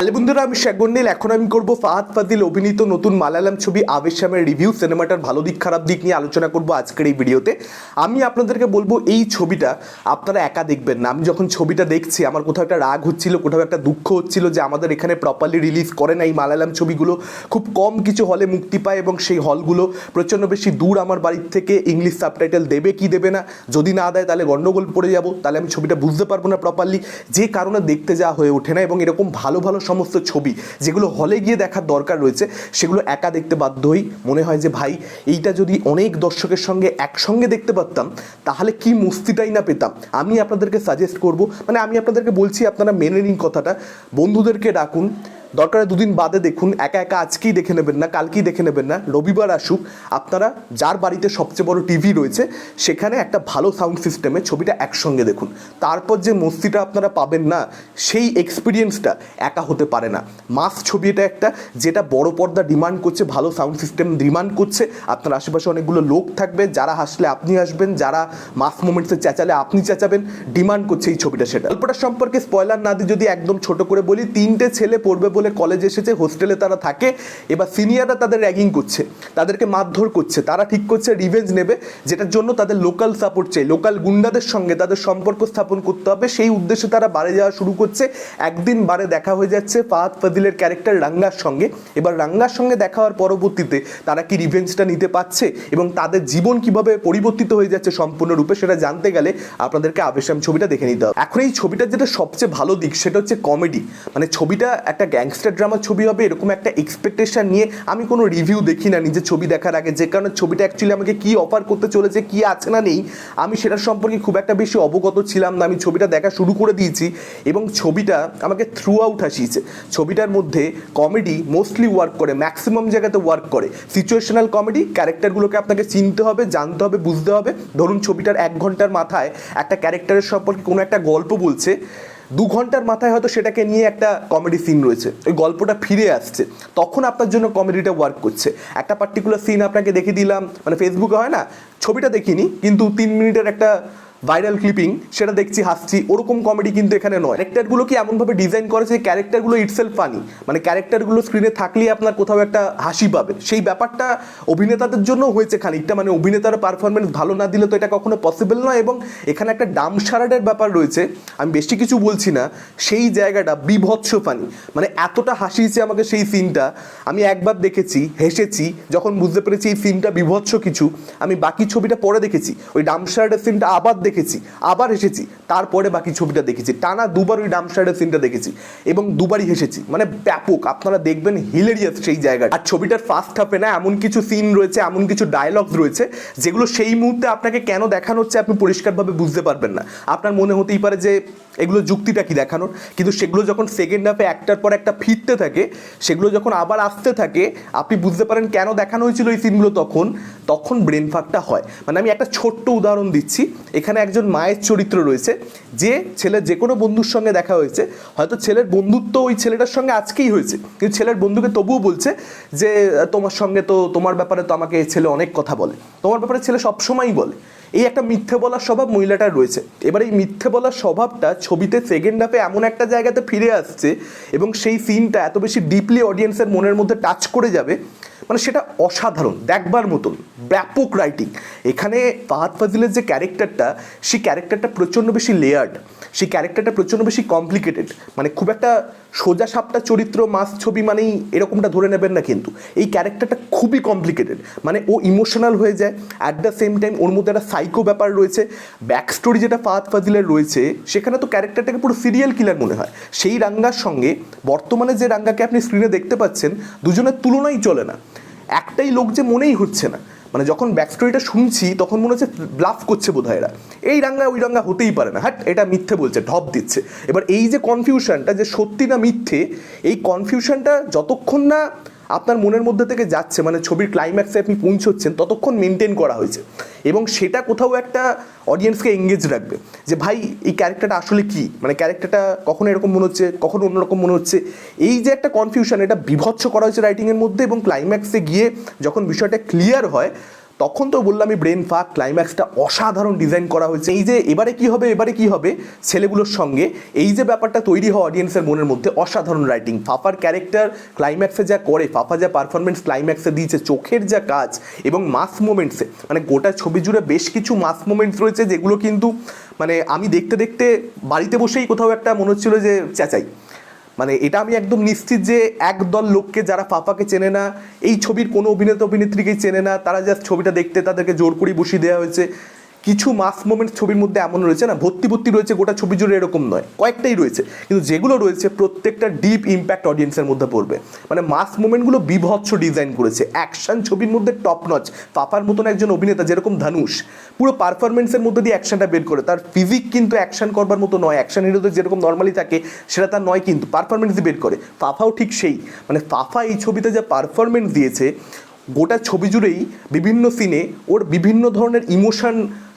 Hello বন্ধুরা, আমি শেখগন্ডিল এখন আমি করব ফাহাদ ফাদিল অভিনীত নতুন মালায়ালাম ছবি আবেশামের রিভিউ। সিনেমাটার ভালো দিক, খারাপ দিক নিয়ে আলোচনা করব আজকের এই ভিডিওতে। আমি আপনাদেরকে বলব, এই ছবিটা আপনারা একা দেখবেন না। আমি যখন ছবিটা দেখছি, আমার কোথাও একটা রাগ হচ্ছিল, কোথাও একটা দুঃখ হচ্ছিল যে আমাদের এখানে প্রপারলি রিলিজ করে না এই মালায়ালাম ছবিগুলো। খুব কম কিছু হলে মুক্তি পায় এবং সেই হলগুলো প্রচণ্ড বেশি দূর আমার বাড়ির থেকে ইংলিশ সাবটাইটেল দেবে কি দেবে না, যদি না দেয় তাহলে গন্ডগোল পড়ে যাব। তাহলে আমি ছবিটা বুঝতে পারব না প্রপারলি যে কারণে দেখতে যাওয়া হয়ে ওঠে না এবং এরকম ভালো ভালো সমস্ত ছবি যেগুলো হলে গিয়ে দেখার দরকার রয়েছে, সেগুলো একা দেখতে বাধ্য হই। মনে হয় যে, ভাই, এইটা যদি অনেক দর্শকের সঙ্গে একসঙ্গে দেখতে পারতাম, তাহলে কি মুস্তিটাই না পেতাম? আমি আপনাদেরকে সাজেস্ট করব। মানে আমি আপনাদেরকে বলছি, আপনারা মেনে নিন কথাটা। বন্ধুদেরকে ডাকুন। দরকারে দুদিন বাদে দেখুন, একা একা আজকেই দেখে নেবেন না, কালকেই দেখে নেবেন না। রবিবার আসুক, আপনারা যার বাড়িতে সবচেয়ে বড় টিভি রয়েছে, সেখানে একটা ভালো সাউন্ড সিস্টেমে ছবিটা একসঙ্গে দেখুন। তারপর যে মস্তিটা আপনারা পাবেন না, সেই এক্সপিরিয়েন্সটা একা হতে পারে না। মাস ছবি এটা একটা, যেটা বড় পর্দা ডিমান্ড করছে, ভালো সাউন্ড সিস্টেম ডিমান্ড করছে। আপনার আশেপাশে অনেকগুলো লোক থাকবে, যারা হাসলে আপনি হাসবেন, যারা মাস মোমেন্টসে চেঁচালে আপনি চেঁচাবেন ডিমান্ড করছে এই ছবিটা সেটা। গল্পটা সম্পর্কে স্পয়লার না দিয়ে যদি একদম ছোট করে বলি, তিনটে ছেলে পড়বে বলে কলেজে এসেছে হোস্টেলে তারা থাকে, এবার সিনিয়ররা তাদের র্যাগিং করছে, তাদেরকে মারধর করছে, তারা ঠিক করছে রিভেঞ্জ নেবে, যেটার জন্য তাদের লোকাল সাপোর্ট চাই লোকাল গুন্ডাদের সঙ্গে তাদের সম্পর্ক স্থাপন করতে হবে, সেই উদ্দেশ্যে তারা বাড়ে যাওয়া শুরু করছে, একদিন বারে দেখা হয়ে যাচ্ছে ফাহাদ ফাদিলের ক্যারেক্টার রাঙ্গার সঙ্গে, এবার রাঙ্গার সঙ্গে দেখা হওয়ার পরবর্তীতে তারা কি রিভেঞ্জটা নিতে পারছে, এবং তাদের জীবন কীভাবে পরিবর্তিত হয়ে যাচ্ছে সম্পূর্ণরূপে সেটা জানতে গেলে আপনাদেরকে আবেশাম ছবিটা দেখে নিতে হবে। এখন এই ছবিটার যেটা সবচেয়ে ভালো দিক, সেটা হচ্ছে কমেডি মানে ছবিটা একটা গ্যাংস্টার ড্রামার ছবি হবে, এরকম একটা এক্সপেকটেশন নিয়ে আমি কোনো রিভিউ দেখি না নিজের ছবি দেখার আগে। যে কারণে ছবিটা অ্যাকচুয়ালি আমাকে কি অফার করতে চলেছে, কি আছে না নেই, আমি সেটার সম্পর্কে খুব একটা বেশি অবগত ছিলাম না। আমি ছবিটা দেখা শুরু করে দিয়েছি এবং ছবিটা আমাকে থ্রু আউট হাসিয়েছে। ছবিটার মধ্যে কমেডি মোস্টলি ওয়ার্ক করে ম্যাক্সিমাম জায়গাতে ওয়ার্ক করে। সিচুয়েশনাল কমেডি ক্যারেক্টারগুলোকে আপনাকে চিনতে হবে, জানতে হবে, বুঝতে হবে। ধরুন ছবিটার এক ঘণ্টার মাথায় একটা ক্যারেক্টারের সম্পর্কে কোনো একটা গল্প বলছে দু ঘণ্টার মাথায় হয়তো সেটাকে নিয়ে একটা কমেডি সিন রয়েছে। ওই গল্পটা ফিরে আসছে। তখন আপনার জন্য কমেডিটা ওয়ার্ক করছে। একটা পার্টিকুলার সিন আপনাকে দেখে দিলাম। মানে ফেসবুকে হয় না? ছবিটা দেখিনি, কিন্তু তিন মিনিটের একটা ভাইরাল ক্লিপিং সেটা দেখছি, হাসছি। ওরকম কমেডি কিন্তু এখানে নয়। ক্যারেক্টারগুলো কি এমনভাবে ডিজাইন করেছে যে ক্যারেক্টারগুলো ইটসেলফ ফানি মানে ক্যারেক্টারগুলো স্ক্রিনে থাকলেই আপনার কোথাও একটা হাসি পাবে। সেই ব্যাপারটা অভিনেতাদের জন্য হয়েছে খানিকটা। মানে অভিনেতার পারফরমেন্স ভালো না দিলে তো এটা কখনো পসিবল নয় এবং এখানে একটা ডাম সারাডের ব্যাপার রয়েছে। আমি বেশি কিছু বলছি না। সেই জায়গাটা বিভৎস ফানি মানে এতটা হাসিয়েছে আমাকে সেই সিনটা আমি একবার দেখেছি, হেসেছি, যখন বুঝতে পেরেছি এই সিনটা বিভৎস কিছু। আমি বাকি ছবিটা পরে দেখেছি। ওই ডামশার্ডের সিনটা আবার দেখেছি, আবার হেসেছি তারপরে বাকি ছবিটা দেখেছি। টানা দুবার ওই ডামশার্ডের সিনটা দেখেছি এবং দুবারই হেসেছি মানে ব্যাপক, আপনারা দেখবেন হিলেরিয়াস সেই জায়গাটা। আর ছবিটার ফার্স্ট হাফে না এমন কিছু সিন রয়েছে, এমন কিছু ডায়লগস রয়েছে, যেগুলো সেই মুহূর্তে আপনাকে কেন দেখানো হচ্ছে আপনি পরিষ্কারভাবে বুঝতে পারবেন না। আপনার মনে হতেই পারে যে এগুলো যুক্তিটা কি দেখানোর? কিন্তু সেগুলো যখন সেকেন্ড হাফে একটার পর একটা ফিরতে থাকে, সেগুলো যখন আবার আসতে থাকে, আপনি বুঝতে পারেন কেন দেখানো হয়েছিল এই সিনগুলো তখন তখন ব্রেন ফাঁকটা হয়। মানে আমি একটা ছোট্ট উদাহরণ দিচ্ছি। এখানে একজন মায়ের চরিত্র রয়েছে, যে ছেলের যে কোনো বন্ধুর সঙ্গে দেখা হয়েছে। হয়তো ছেলের বন্ধুত্ব ওই ছেলেটার সঙ্গে আজকেই হয়েছে। কিন্তু ছেলের বন্ধুকে তবুও বলছে যে, তোমার সঙ্গে তো, তোমার ব্যাপারে তো আমাকে ছেলে অনেক কথা বলে। তোমার ব্যাপারে ছেলে সবসময়ই বলে। এই একটা মিথ্যে বলার স্বভাব মহিলাটার রয়েছে। এবার এই মিথ্যে বলার স্বভাবটা ছবিতে সেকেন্ড হাফে এমন একটা জায়গাতে ফিরে আসছে এবং সেই সিনটা এত বেশি ডিপলি অডিয়েন্সের মনের মধ্যে টাচ করে যাবে মানে সেটা অসাধারণ, দেখবার মতন, ব্যাপক রাইটিং এখানে ফাহাদ ফাজিলের যে ক্যারেক্টারটা, সেই ক্যারেক্টারটা প্রচণ্ড বেশি লেয়ার্ড সেই ক্যারেক্টারটা প্রচণ্ড বেশি কমপ্লিকেটেড মানে খুব একটা সোজা সাপটা চরিত্র মাস ছবি মানেই এরকমটা ধরে নেবেন না কিন্তু। এই ক্যারেক্টারটা খুবই কমপ্লিকেটেড মানে ও ইমোশনাল হয়ে যায় অ্যাট দ্য সেম টাইম ওর মধ্যে একটা সাইকো ব্যাপার রয়েছে ব্যাক স্টোরি যেটা ফাহাদ ফাজিলের রয়েছে, সেখানে তো ক্যারেক্টারটাকে পুরো সিরিয়াল কিলার মনে হয়। সেই রাঙ্গার সঙ্গে বর্তমানে যে রাঙ্গাকে আপনি স্ক্রিনে দেখতে পাচ্ছেন, দুজনের তুলনাই চলে না। একটাই লোক যে মনেই হচ্ছে না। মানে যখন ব্যাক স্টোরিটা শুনছি, তখন মনে হচ্ছে ব্লাফ করছে বোধ হয় এরা। এই রাঙ্গা, ওই রাঙ্গা হতেই পারে না। হ্যাট এটা মিথ্যে বলছে, ঢপ দিচ্ছে। এবার এই যে কনফিউশনটা যে সত্যি না মিথ্যে, এই কনফিউশনটা যতক্ষণ না আপনার মনের মধ্যে থেকে যাচ্ছে মানে ছবির ক্লাইম্যাক্সে আপনি পৌঁছচ্ছেন, ততক্ষণ মেনটেন করা হয়েছে। এবং সেটা কোথাও একটা অডিয়েন্সকে এঙ্গেজ রাখবে। যে ভাই, এই ক্যারেক্টারটা আসলে কি? মানে ক্যারেক্টারটা কখনো এরকম মনে হচ্ছে, কখনো অন্যরকম মনে হচ্ছে? এই যে একটা কনফিউশন এটা বিভৎস করা হয়েছে রাইটিংয়ের মধ্যে এবং ক্লাইম্যাক্সে গিয়ে যখন বিষয়টা ক্লিয়ার হয় তখন তো বললাম আমি ব্রেন ফাক ক্লাইম্যাক্সটা অসাধারণ ডিজাইন করা হয়েছে। এই যে এবারে কি হবে, এবারে কি হবে, ছেলেগুলোর সঙ্গে এই যে ব্যাপারটা তৈরি হওয়া অডিয়েন্সের মনের মধ্যে অসাধারণ রাইটিং ফাফার ক্যারেক্টার ক্লাইম্যাক্সে যা করে, ফাফা যা পারফরমেন্স ক্লাইম্যাক্সে দিয়েছে, চোখের যা কাজ এবং মাস মোমেন্টসে মানে গোটা ছবি জুড়ে বেশ কিছু মাস মোমেন্টস রয়েছে যেগুলো কিন্তু মানে আমি দেখতে দেখতে বাড়িতে বসেই কোথাও একটা মনে হচ্ছিল যে, চেঁচাই। মানে এটা আমি একদম নিশ্চিত যে একদল লোককে যারা ফাফাকে চেনে না, এই ছবির কোনো অভিনেতা অভিনেত্রীকেই চেনে না, তারা জাস্ট ছবিটা দেখতে তাদেরকে জোর করে বসিয়ে দেওয়া হয়েছে। কিছু মাস মোমেন্ট ছবির মধ্যে এমন রয়েছে না, ভর্তি ভর্তি রয়েছে, গোটা ছবি জুড়ে এরকম নয়। কয়েকটাই রয়েছে, কিন্তু যেগুলো রয়েছে, প্রত্যেকটা ডিপ ইম্প্যাক্ট অডিয়েন্সের মধ্যে পড়বে। মানে মাস মোমেন্টগুলো বিভৎস ডিজাইন করেছে। অ্যাকশন ছবির মধ্যে টপ নচ পাপার মতন একজন অভিনেতা, যেরকম ধানুষ পুরো পারফরমেন্সের মধ্যে দিয়ে অ্যাকশনটা বের করে। তার ফিজিক কিন্তু অ্যাকশন করবার মতো নয়। অ্যাকশন হিরোদের যেরকম নর্মালি থাকে, সেটা তার নয় কিন্তু পারফরমেন্স দিয়ে বের করে। ফাফাও ঠিক সেই। মানে ফাফা এই ছবিতে যা পারফরমেন্স দিয়েছে, গোটা ছবি জুড়েই বিভিন্ন সিনে ওর বিভিন্ন ধরনের ইমোশন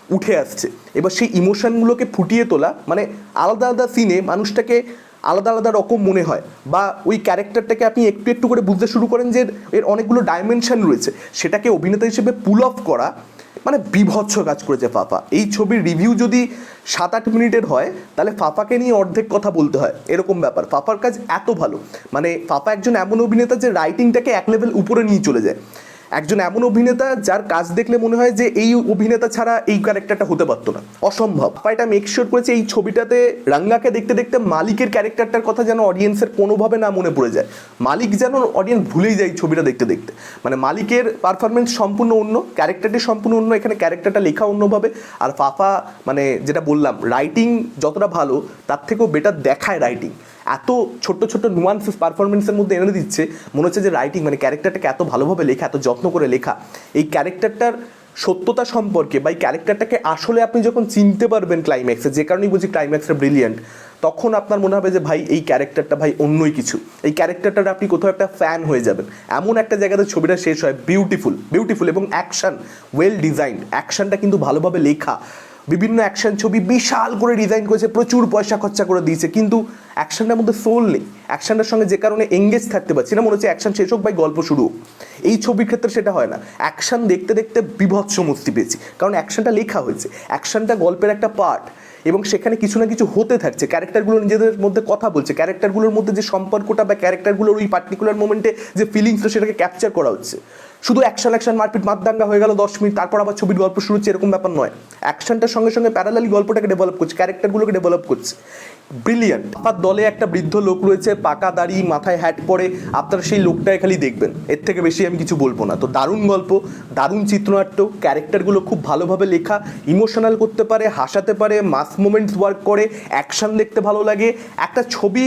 উঠে আসছে। এবার সেই ইমোশনগুলোকে ফুটিয়ে তোলা মানে আলাদা আলাদা সিনে মানুষটাকে আলাদা আলাদা রকম মনে হয় বা ওই ক্যারেক্টারটাকে আপনি একটু একটু করে বুঝতে শুরু করেন যে এর অনেকগুলো ডাইমেনশন রয়েছে। সেটাকে অভিনেতা হিসেবে পুল অফ করা মানে বিভৎস কাজ করেছে ফাফা। এই ছবির রিভিউ যদি সাত আট মিনিটের হয়, তাহলে ফাফাকে নিয়ে অর্ধেক কথা বলতে হয়। এরকম ব্যাপার। ফাফার কাজ এত ভালো। মানে ফাফা একজন এমন অভিনেতা যে রাইটিংটাকে এক লেভেল উপরে নিয়ে চলে যায়। একজন এমন অভিনেতা যার কাজ দেখলে মনে হয় যে এই অভিনেতা ছাড়া এই ক্যারেক্টারটা হতে পারতো না। অসম্ভব। এটা মেক শিওর করেছে এই ছবিটাতে রাঙ্গাকে দেখতে দেখতে মালিকের ক্যারেক্টারটার কথা যেন অডিয়েন্সের কোনোভাবে না মনে পড়ে যায়। মালিক যেন অডিয়েন্স ভুলেই যায় ছবিটা দেখতে দেখতে। মানে মালিকের পারফরমেন্স সম্পূর্ণ অন্য ক্যারেক্টারটি সম্পূর্ণ অন্য, এখানে ক্যারেক্টারটা লেখা অন্যভাবে। আর ফাফা মানে যেটা বললাম রাইটিং যতটা ভালো, তার থেকেও বেটার দেখায় রাইটিং এত ছোট্ট ছোট্ট নুয়ান্সেস পারফরমেন্সের মধ্যে এনে দিচ্ছে। মনে হচ্ছে যে রাইটিং মানে ক্যারেক্টারটাকে এত ভালোভাবে লেখা, এত যত্ন করে লেখা। এই ক্যারেক্টারটার সত্যতা সম্পর্কে বা এই ক্যারেক্টারটাকে আসলে আপনি যখন চিনতে পারবেন ক্লাইম্যাক্সে যে কারণেই বুঝি ক্লাইম্যাক্সটা ব্রিলিয়েন্ট তখন আপনার মনে হবে যে ভাই, এই ক্যারেক্টারটা ভাই অন্যই কিছু। এই ক্যারেক্টারটার আপনি কোথাও একটা ফ্যান হয়ে যাবেন। এমন একটা জায়গাতে ছবিটা শেষ হয় বিউটিফুল বিউটিফুল এবং অ্যাকশন ওয়েল ডিজাইন্ড অ্যাকশনটা কিন্তু ভালোভাবে লেখা। বিভিন্ন অ্যাকশন ছবি বিশাল করে ডিজাইন করেছে, প্রচুর পয়সা খরচা করে দিয়েছে, কিন্তু অ্যাকশনটার মধ্যে সোল নেই। অ্যাকশনটার সঙ্গে যে কারণে এঙ্গেজ থাকতে পারছি না, মনে হচ্ছে অ্যাকশন শেষ হোক ভাই গল্প শুরু হোক। এই ছবির ক্ষেত্রে সেটা হয় না। অ্যাকশন দেখতে দেখতে বিভৎস মুক্তি পেয়েছি। কারণ অ্যাকশনটা লেখা হয়েছে। অ্যাকশনটা গল্পের একটা পার্ট এবং সেখানে কিছু না কিছু হতে থাকছে। ক্যারেক্টারগুলো নিজেদের মধ্যে কথা বলছে। ক্যারেক্টারগুলোর মধ্যে যে সম্পর্কটা বা ক্যারেক্টারগুলোর ওই পার্টিকুলার মোমেন্টে যে ফিলিংসটা সেটাকে ক্যাপচার করা হচ্ছে। শুধু অ্যাকশন অ্যাকশন মারপিট, মারদাঙ্গা হয়ে গেল দশ মিনিট, তারপর আবার ছবির গল্প শুরু হচ্ছে, এরকম ব্যাপার নয়। অ্যাকশনটার সঙ্গে সঙ্গে প্যারালালি গল্পটাকে ডেভেলপ করছে ক্যারেক্টারগুলোকে ডেভেলপ করছে। ব্রিলিয়ান্ট আপনার দলে একটা বৃদ্ধ লোক রয়েছে, পাকা দাড়ি, মাথায় হ্যাট পরে, আপনারা সেই লোকটাকে খালি দেখবেন। এর থেকে বেশি আমি কিছু বলব না। তো দারুণ গল্প, দারুণ চিত্রনাট্য ক্যারেক্টারগুলো খুব ভালোভাবে লেখা ইমোশনাল করতে পারে, হাসাতে পারে মাস মোমেন্টস ওয়ার্ক করে অ্যাকশন দেখতে ভালো লাগে। একটা ছবি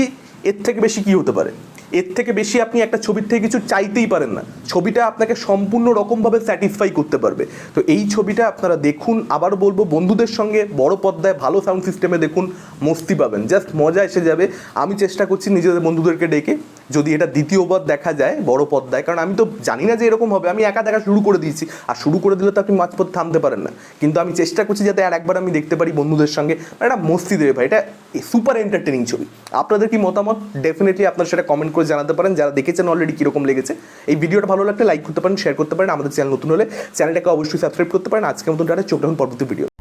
এর থেকে বেশি কি হতে পারে? এর থেকে বেশি আপনি একটা ছবির থেকে কিছু চাইতেই পারেন না। ছবিটা আপনাকে সম্পূর্ণ রকমভাবে স্যাটিসফাই করতে পারবে। তো এই ছবিটা আপনারা দেখুন, আবার বলব বন্ধুদের সঙ্গে বড় পর্দায় ভালো সাউন্ড সিস্টেমে দেখুন, মস্তি পাবেন। জাস্ট মজা এসে যাবে। আমি চেষ্টা করছি নিজেদের বন্ধুদেরকে ডেকে যদি এটা দ্বিতীয়বার দেখা যায়, বড় পর্দায় কারণ আমি তো জানি না যে এরকম হবে, আমি একা দেখা শুরু করে দিয়েছি। আর শুরু করে দিলে তো আপনি মাঝপথ থামতে পারেন না। কিন্তু আমি চেষ্টা করছি যাতে আর একবার আমি দেখতে পারি বন্ধুদের সঙ্গে। একটা মস্তি দেবে ভাই, এটা সুপার এন্টারটেনিং ছবি। আপনাদের কি মতামত? ডেফিনেটলি আপনারা সেটা কমেন্ট করে জানাতে পারেন। যারা দেখেছেন অলরেডি কীরকম লেগেছে। এই ভিডিওটা ভালো লাগলে লাইক করতে পারেন শেয়ার করতে পারেন। আমাদের চ্যানেল নতুন হলে চ্যানেলটাকে অবশ্যই সাবস্ক্রাইব করতে পারেন। আজকের মতন টাটা, চোখ রাখুন পরবর্তী ভিডিও